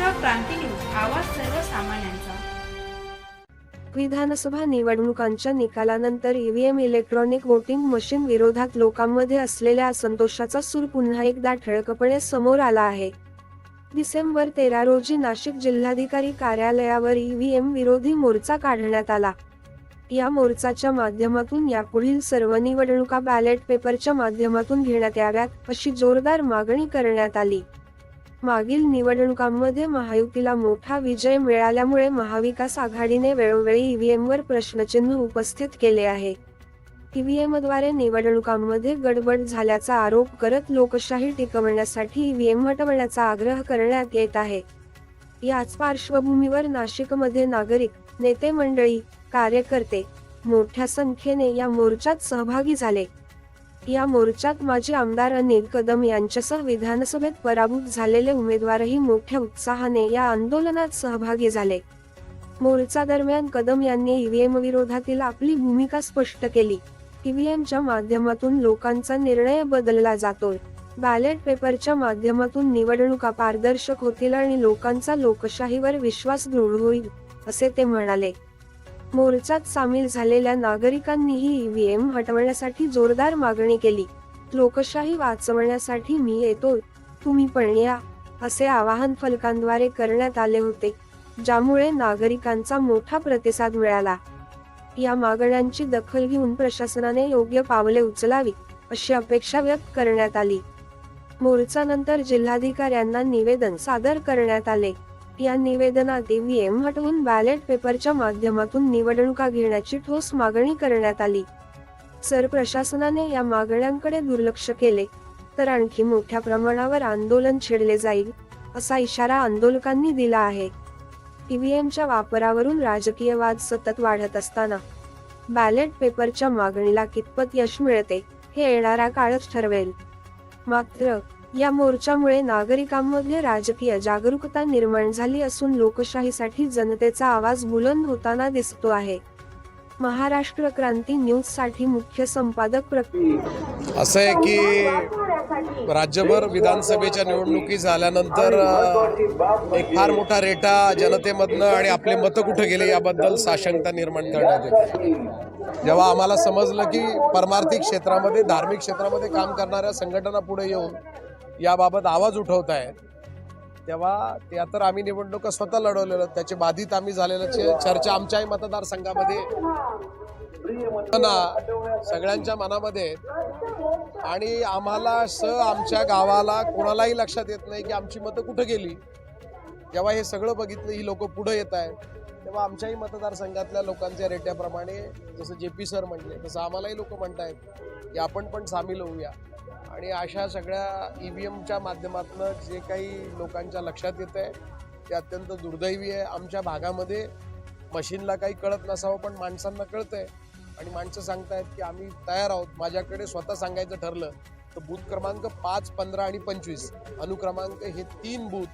Maharashtra Kranti news आवाज सर्वसामान्यांचा. विधानसभा निवडणुकांच्या निकालानंतर ईव्हीएम इलेक्ट्रॉनिक वोटिंग मशीन विरोधात लोकांमध्ये असलेल्या असंतोषाचा सूर पुन्हा एकदा ठळकपणे समोर आला आहे. डिसेंबर तेरा रोजी नाशिक जिल्हाधिकारी कार्यालयावर ईव्हीएम विरोधी मोर्चा काढण्यात आला. या मोर्चाच्या माध्यमातून यापुढील सर्व निवडणुका बॅलेट पेपरच्या माध्यमातून घेण्यात याव्यात अशी जोरदार मागणी करण्यात आली. मागील निवडणुकांमध्ये महायुतीला मोठा विजय मिळाल्यामुळे महाविकास आघाडीने वेळोवेळी ईव्हीएमवर प्रश्नचिन्ह उपस्थित केले आहे. ईव्हीएमद्वारे निवडणुकांमध्ये गडबड झाल्याचा आरोप करत लोकशाही टिकवण्यासाठी ईव्हीएम हटवण्याचा आग्रह करण्यात येत आहे. याच पार्श्वभूमीवर नाशिकमध्ये नागरिक नेते मंडळी कार्यकर्ते मोठ्या संख्येने या मोर्चात सहभागी झाले. या मोर्चात माजी आमदार अनिल कदम यांच्यासह विधानसभेत पराभूत झालेले उमेदवारही मोठ्या उत्साहाने या आंदोलनात सहभागी झाले. मोर्चा दरम्यान कदम यांनी ईव्हीएम विरोधातील आपली भूमिका स्पष्ट केली. ईव्हीएमच्या माध्यमातून लोकांचा निर्णय बदलला जातोय. बॅलेट पेपरच्या माध्यमातून निवडणुका पारदर्शक होतील आणि लोकांचा लोकशाहीवर विश्वास दृढ होईल असे ते म्हणाले. मोर्चात सामील झालेल्या नागरिकांनीही ईव्हीएम हटवण्यासाठी जोरदार मागणी केली. लोकशाही वाचवण्यासाठी मी येतोय तुम्ही पण या असे आवाहन फलकांद्वारे करण्यात आले होते ज्यामुळे नागरिकांचा मोठा प्रतिसाद मिळाला. या मागण्यांची दखल घेऊन प्रशासनाने योग्य पावले उचलावी अशी अपेक्षा व्यक्त करण्यात आली. मोर्चानंतर जिल्हाधिकाऱ्यांना निवेदन सादर करण्यात आले. या निवेदनात ईव्हीएम हटवून बॅलेट पेपरच्या माध्यमातून निवडणुका घेण्याची ठोस मागणी करण्यात आली. सर प्रशासनाने या मागण्यांकडे दुर्लक्ष केले तर आणखी मोठ्या प्रमाणावर आंदोलन छेडले जाईल असा इशारा आंदोलकांनी दिला आहे. ईव्हीएमच्या वापरावरून राजकीय वाद सतत वाढत असताना बॅलेट पेपरच्या मागणीला कितपत यश मिळते हे येणारा काळच ठरवेल. मात्र या मोर्चामुळे नागरिकांमध्ये राजकीय जागरूकता निर्माण झाली असून लोकशाहीसाठी जनतेचा आवाज बुलंद होताना दिसतो आहे. महाराष्ट्र क्रांती न्यूजसाठी मुख्य संपादक असं आहे की राज्यभर विधानसभेच्या निवडणुकी झाल्यानंतर एक फार मोठा रेटा जनतेमधनं आणि आपले मतं कुठं गेले याबद्दल साशंकता निर्माण करण्यात येते. जेव्हा आम्हाला समजलं की परमार्थी क्षेत्रामध्ये धार्मिक क्षेत्रामध्ये काम करणाऱ्या संघटना पुढे येऊन याबाबत आवाज उठवत आहेत तेव्हा त्या तर आम्ही निवडणुका स्वतः लढवलेलं त्याचे बाधित आम्ही झालेल्याचे चर्चा आमच्याही मतदारसंघामध्ये सगळ्यांच्या मनामध्ये आणि आम्हाला स आमच्या गावाला कोणालाही लक्षात येत नाही की आमची मतं कुठं गेली. जेव्हा हे सगळं बघितलं ही लोक पुढं येत आहेत. तेव्हा आमच्याही मतदारसंघातल्या लोकांच्या रेट्याप्रमाणे जसं जे पी सर म्हटले तसं आम्हालाही लोक म्हणतायत की आपण पण सामील होऊया. आणि अशा सगळ्या ई व्ही एमच्या माध्यमातून जे काही लोकांच्या लक्षात येत आहे ते अत्यंत दुर्दैवी आहे. आमच्या भागामध्ये मशीनला काही कळत नसावं पण माणसांना कळतंय. आणि माणसं सांगतायत की आम्ही तयार आहोत. माझ्याकडे स्वतः सांगायचं ठरलं तर बूथ क्रमांक पाच पंधरा आणि पंचवीस अनुक्रमांक हे तीन बूथ.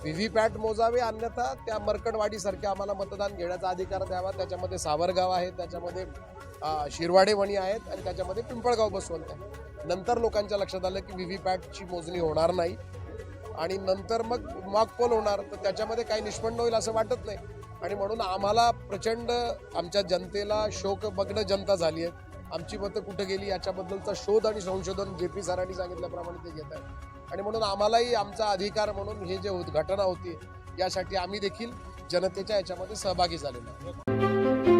व्ही व्ही पॅट मोजावे अन्यथा त्या मरकडवाडीसारख्या आम्हाला मतदान घेण्याचा अधिकार द्यावा. त्याच्यामध्ये सावरगाव आहे त्याच्यामध्ये शिरवाडेवणी शिरवाडे वणी आहेत आणि त्याच्यामध्ये पिंपळगाव बसवंत आहे. नंतर लोकांच्या लक्षात आलं की व्ही व्ही पॅटची मोजणी होणार नाही. आणि नंतर मग मॉक पोल होणार. तर त्याच्यामध्ये काही निष्पन्न होईल असं वाटत नाही. आणि म्हणून आम्हाला प्रचंड आमच्या जनतेला शोक बघणं जनता झाली आहे. आमची मतं कुठं गेली याच्याबद्दलचा शोध आणि संशोधन जे पी सरांनी सांगितल्याप्रमाणे ते घेत आहेत. आणि म्हणून आम्हालाही आमचा अधिकार म्हणून हे जे घटना होती यासाठी आम्ही देखील जनतेच्या याच्यामध्ये सहभागी झालेलो